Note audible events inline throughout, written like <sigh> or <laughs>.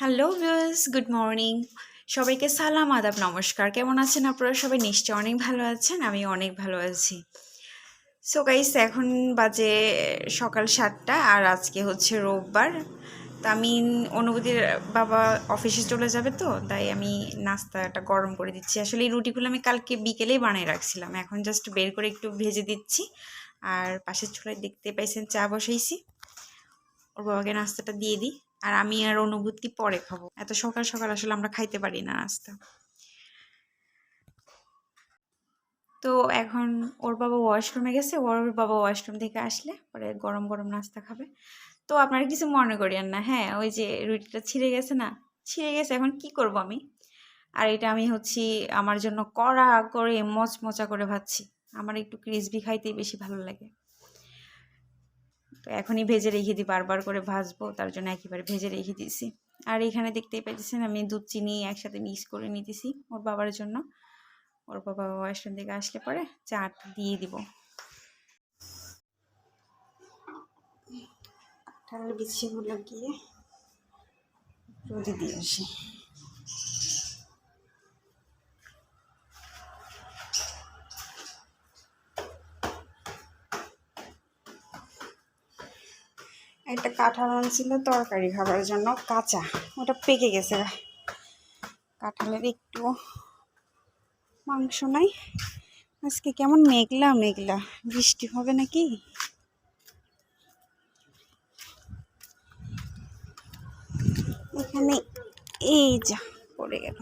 Hello viewers good morning সবাইকে সালাম, আদাব, নমস্কার। কেমন আছেন আপনারা? সবাই নিশ্চয় অনেক ভালো আছেন আমি অনেক ভালো আছি। সো গাইস এখন বাজে সকাল সাতটা, আর আজকে হচ্ছে রোববার। তা আমি অনুভূতির বাবা অফিসে চলে যাবে তো, তাই আমি নাস্তাটা গরম করে দিচ্ছি। আসলে এই রুটিগুলো আমি কালকে বিকেলেই বানিয়ে রাখছিলাম। এখন জাস্ট বের করে একটু ভেজে দিচ্ছি। আর পাশের চুলায় দেখতে পাইছেন, চা বসাইছি। ওর বাবাকে নাস্তাটা দিয়ে দিই। আর আমি আর অনুভূতি পরে খাব। এত সকাল সকাল আসলে আমরা খাইতে পারি না নাস্তা। তো এখন ওর বাবা ওয়াশরুমে গেছে, ওর বাবা ওয়াশরুম থেকে আসলে পরে গরম গরম নাস্তা খাবে। তো আপনারা কিছু মনে করিয়েন না হ্যাঁ? ওই যে রুটিটা ছিঁড়ে গেছে না? ছিঁড়ে গেছে, এখন কি করব আমি? আর এটা আমি হচ্ছি আমার জন্য কড়া করে মচমচা করে ভাবছি আমার একটু ক্রিসপি খাইতেই বেশি ভালো লাগে। তো এখনই ভেজে রেখে দিই, বারবার করে ভাজবো, তার জন্য একেবারে ভেজে রেখে দিয়েছি। আর এখানে দেখতেই পাইতেছেন, আমি দুধ, চিনি একসাথে মিক্স করে নিতেছি ওর বাবার জন্য। ওর বাবা ওয়াশরুম থেকে আসলে পরে চাটা দিয়ে দিব। ঠান্ডা বিছিয়েগুলো গিয়ে রোদে দিয়ে আসি একটা কাঁঠাল আনছিল তরকারি খাবার জন্য, কাঁচা। ওটা পেকে গেছে। কাঁঠালের একটু মাংস নাই। আজকে কেমন মেঘলা মেঘলা। বৃষ্টি হবে নাকি? এখানে এই যা, পড়ে গেল।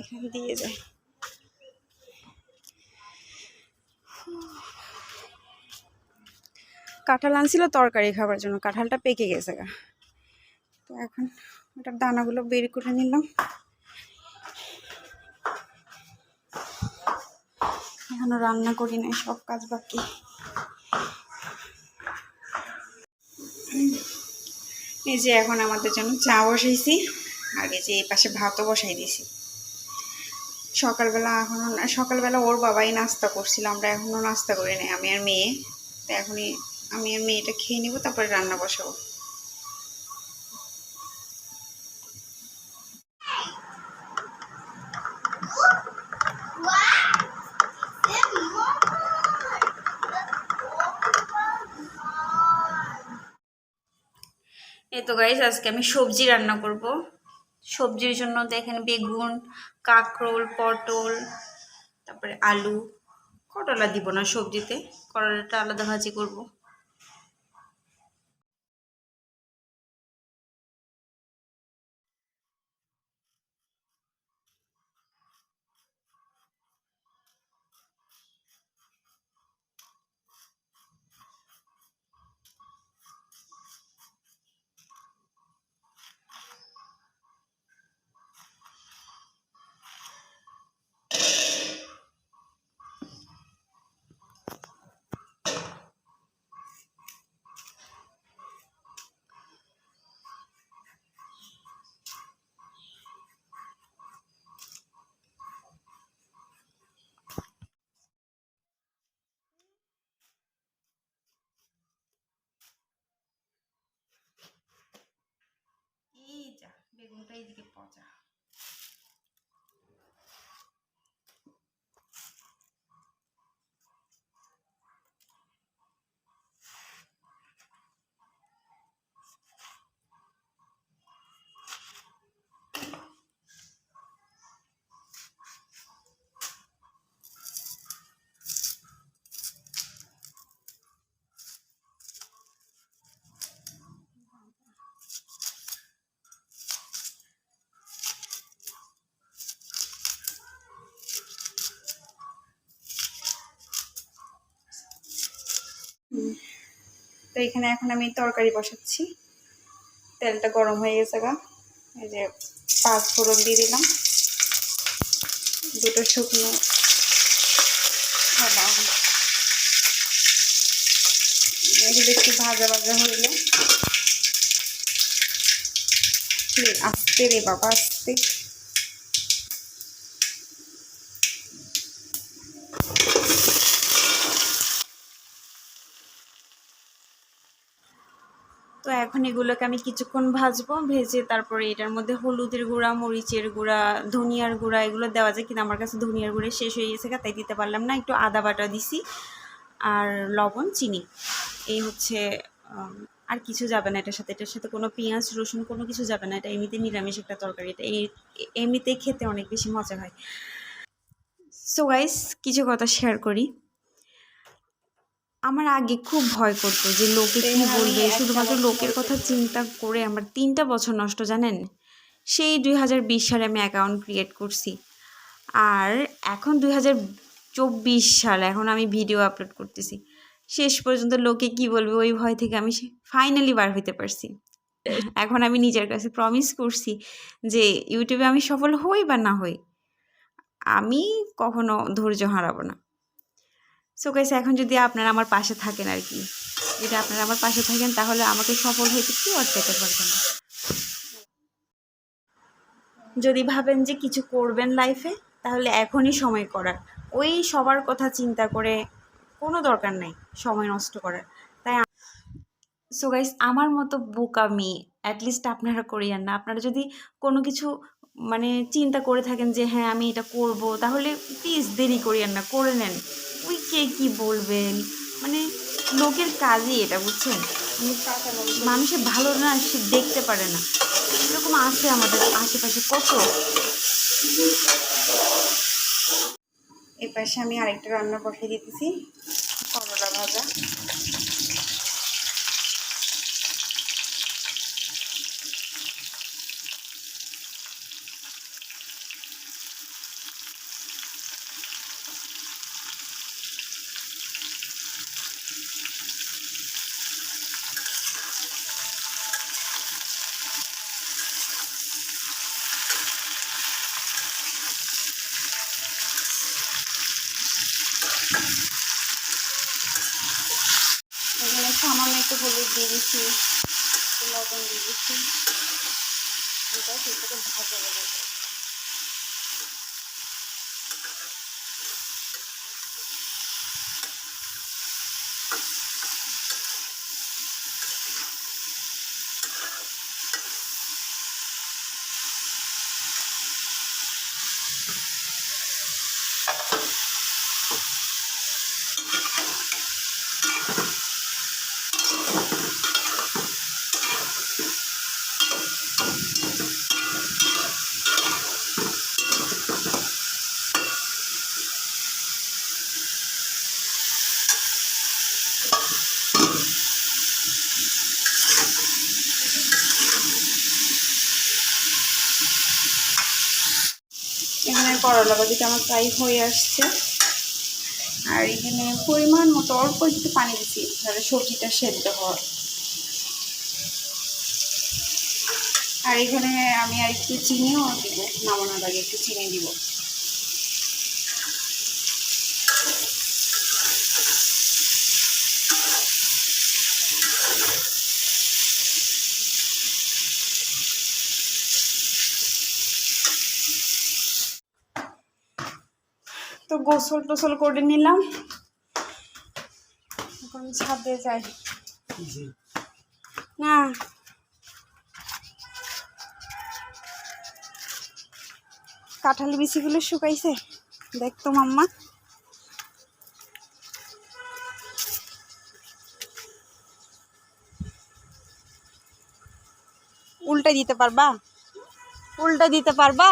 এখানে দিয়ে যায় কাঁঠাল আনছিল তরকারি খাবার জন্য, কাঁঠালটা পেকে গেছে গা। তো এখন ওটার দানাগুলো বের করে নিলাম। এখনও রান্না করি নাই, সব কাজ বাকি। এই যে এখন আমাদের জন্য চা বসাইছি এই যে এই পাশে ভাতও বসাই দিয়েছি। সকালবেলা এখনও সকালবেলা ওর বাবাই নাস্তা করছিল, আমরা এখনও নাস্তা করি নাই, আমি আর মেয়ে। তো এখনই আমি আর মেয়েটা খেয়ে নেব, তারপরে রান্না বসাবো। এই তো গাইজ আজকে আমি সবজি রান্না করব। সবজির জন্য দেখেন বেগুন, কাঁকরোল, পটল, তারপরে আলু। করলা দিব না সবজিতে? করলাটা আলাদা ভাজি করব? এখানে এখন আমি তরকারি বসাচ্ছি। তেলটা গরম হয়ে গেছে গা। এই যে পাঁচ ফোড়ন দিয়ে দিলাম। দুটো শুকনো এগুলো একটু ভাজা ভাজা হইলে। আস্তে রে বাবা, আস্তে তো এখন এগুলোকে আমি কিছুক্ষণ ভাজবো, ভেজে তারপরে এটার মধ্যে হলুদের গুঁড়া, মরিচের গুঁড়া, ধনিয়ার গুঁড়া এগুলো দেওয়া যায় কিন্তু আমার কাছে ধনিয়ার গুঁড়া শেষ হয়ে গেছে তাই দিতে পারলাম না। একটু আদা বাটা দিছি আর লবণ, চিনি। এই হচ্ছে আর কিছু যাবে না এটার সাথে। এটার সাথে কোনো পেঁয়াজ, রসুন কোনো কিছু যাবে না। এটা এমনিতে নিরামিষ একটা তরকারি। এটা এমনিতেই খেতে অনেক বেশি মজা হয়। সো গাইস কিছু কথা শেয়ার করি। আমার আগে খুব ভয় করতো যে লোকে কি বলবে শুধুমাত্র লোকের কথা চিন্তা করে আমার তিনটা বছর নষ্ট জানেন? সেই দুই হাজার বিশ সালে আমি অ্যাকাউন্ট ক্রিয়েট করছি। আর এখন দুই হাজার চব্বিশ সাল এখন আমি ভিডিও আপলোড করতেছি। শেষ পর্যন্ত লোকে কি বলবে ওই ভয় থেকে আমি ফাইনালি বার হইতে পারছি। এখন আমি নিজের কাছে প্রমিস করছি যে ইউটিউবে আমি সফল হই বা না হই আমি কখনো ধৈর্য হারাবো না। সো গাইস এখন যদি আপনারা আমার পাশে থাকেন আর কি যদি আপনারা আমার পাশে থাকেন, তাহলে আমাকে সফল হইতে কেউ আটকাতে পারবে না। যদি ভাবেন যে কিছু করবেন লাইফে তাহলে এখনই সময় করার। ওই সবার কথা চিন্তা করে কোনো দরকার নাই, সময় নষ্ট করার। তাই সো গাইস আমার মতো বোকামি অ্যাটলিস্ট আপনারা করিয়েন না। আপনারা যদি কোনো কিছু মানে চিন্তা করে থাকেন যে হ্যাঁ আমি এটা করব, তাহলে প্লিজ দেরি করিয়েন না, করে নেন। ওই কে কী বলবেন? মানে লোকের কাজই এটা, বুঝছেন? মানে মানুষের ভালো না, সে দেখতে পারে না। এরকম আছে আমাদের আশেপাশে, কত? এর পাশে আমি আরেকটা রান্না বসিয়ে দিতেছি করলা ভাজা এখানে সামান্য একটু হলুদ দিয়ে দিচ্ছি লবণ দিয়ে দিচ্ছি এটা সেটাকে ভাজা করলা ভাজিটা আমার প্রায় হয়ে আসছে। আর এখানে পরিমাণ মতো অল্প একটু পানি দিচ্ছি তাহলে সবজিটা সেদ্ধ হয়। আর এখানে আমি আর একটু চিনিও দিব, নামানোর আগে একটু চিনি দিব। গোসল টোসল করে নিলাম। এখন ছাদে যাই। না। কাঁঠাল বিচিগুলো শুকাইছে দেখতো মাম্মা। উল্টা দিতে পারবা? উল্টা দিতে পারবা?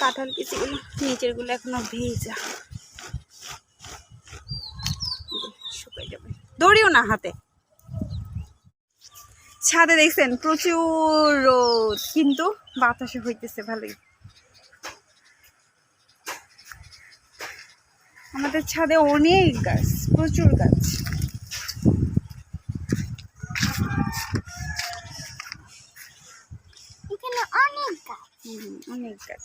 কাঁঠাল বিচিগুলো নিচেরগুলো এখনও ভেজা। শুকাই যাবে। দৌড়িও না হাতে। ছাদে দেখছেন প্রচুর রোদ কিন্তু বাতাসে হইতেছে ভালোই। আমাদের ছাদে অনেক গাছ প্রচুর গাছ। অনেক গাছ। অনেক গাছ।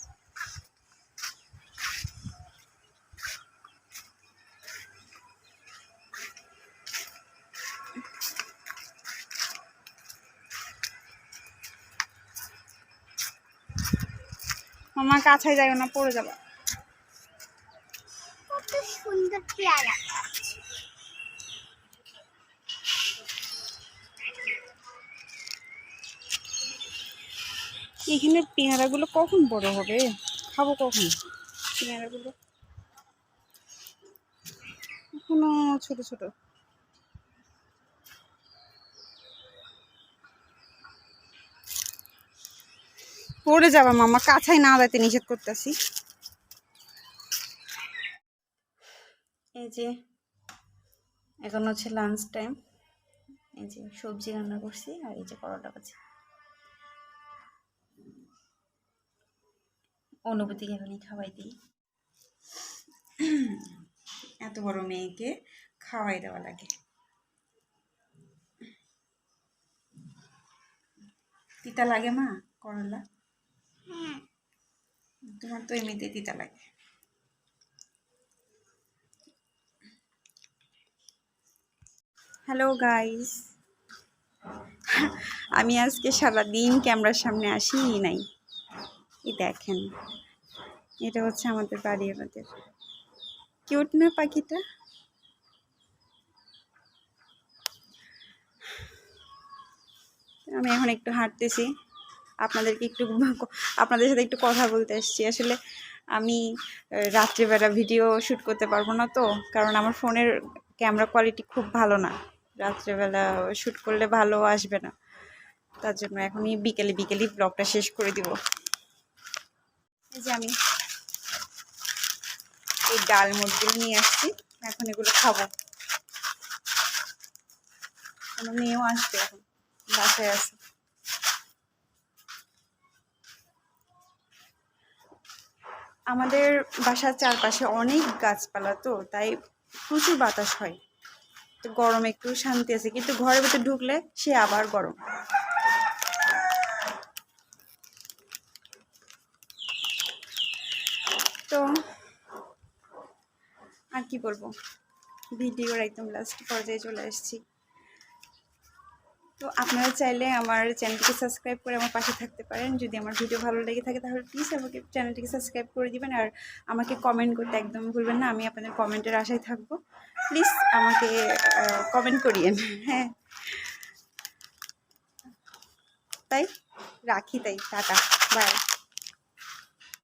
মামা কাছে যাবে না পড়ে যাব। এখানে পেয়ারা গুলো কখন বড় হবে? খাব কখন? পেয়ারাগুলো? এখনও ছোট ছোট। পড়ে যাবা মামা কাছাই না দাইতে নিষেধ করতেছি। এই যে, এখন হচ্ছে লাঞ্চ টাইম এই যে, সবজি রান্না করছি আর এই যে করলা ভাজি। অনুভূতিকে এখনই খাওয়াই দিই। এত বড় মেয়েকে খাওয়াই দেওয়া লাগে। তিতা লাগে মা, করলা। তোমার তো এমনিতে তিতা লাগে। হ্যালো গাইস <laughs> আমি আজকে সারাদিন ক্যামেরার সামনে আসিই নাই। এই দেখেন, এটা হচ্ছে আমাদের বাড়ি, আমাদের। কিউট না পাখিটা? আমি এখন একটু হাঁটতেছি। আপনাদেরকে একটু আপনাদের সাথে একটু কথা বলতে এসেছি। আসলে আমি রাত্রিবেলা ভিডিও শ্যুট করতে পারব না তো, কারণ আমার ফোনের ক্যামেরা কোয়ালিটি খুব ভালো না। রাত্রেবেলা শ্যুট করলে ভালো আসবে না। তার জন্য এখনই বিকেলে, বিকেলেই ব্লগটা শেষ করে দিব। এই যে আমি এই ডাল মুরগিগুলো নিয়ে আসছি, এখন এগুলো খাব। আমার মেয়েও আসবে এখন, বাসায় আছে। আমাদের বাসার চারপাশে অনেক গাছপালা তো, তাই প্রচুর বাতাস হয়। তো গরম একটু শান্তি আছে, কিন্তু ঘরের ভিতরে ঢুকলে সে আবার গরম। তো আর কি বলব? ভিডিওর একদম লাস্ট পর্যায়ে চলে এসেছি তো আপনারা চাইলে আমার চ্যানেলটিকে সাবস্ক্রাইব করে আমার পাশে থাকতে পারেন। যদি আমার ভিডিও ভালো লেগে থাকে তাহলে প্লিজ আমাকে চ্যানেলটিকে সাবস্ক্রাইব করে দিবেন আর আমাকে কমেন্ট করতে একদম ভুলবেন না, আমি আপনাদের কমেন্টের আশায় থাকব। প্লিজ আমাকে কমেন্ট করিয়েন। হ্যাঁ। তাই? রাখি তাই, টাটা। বাই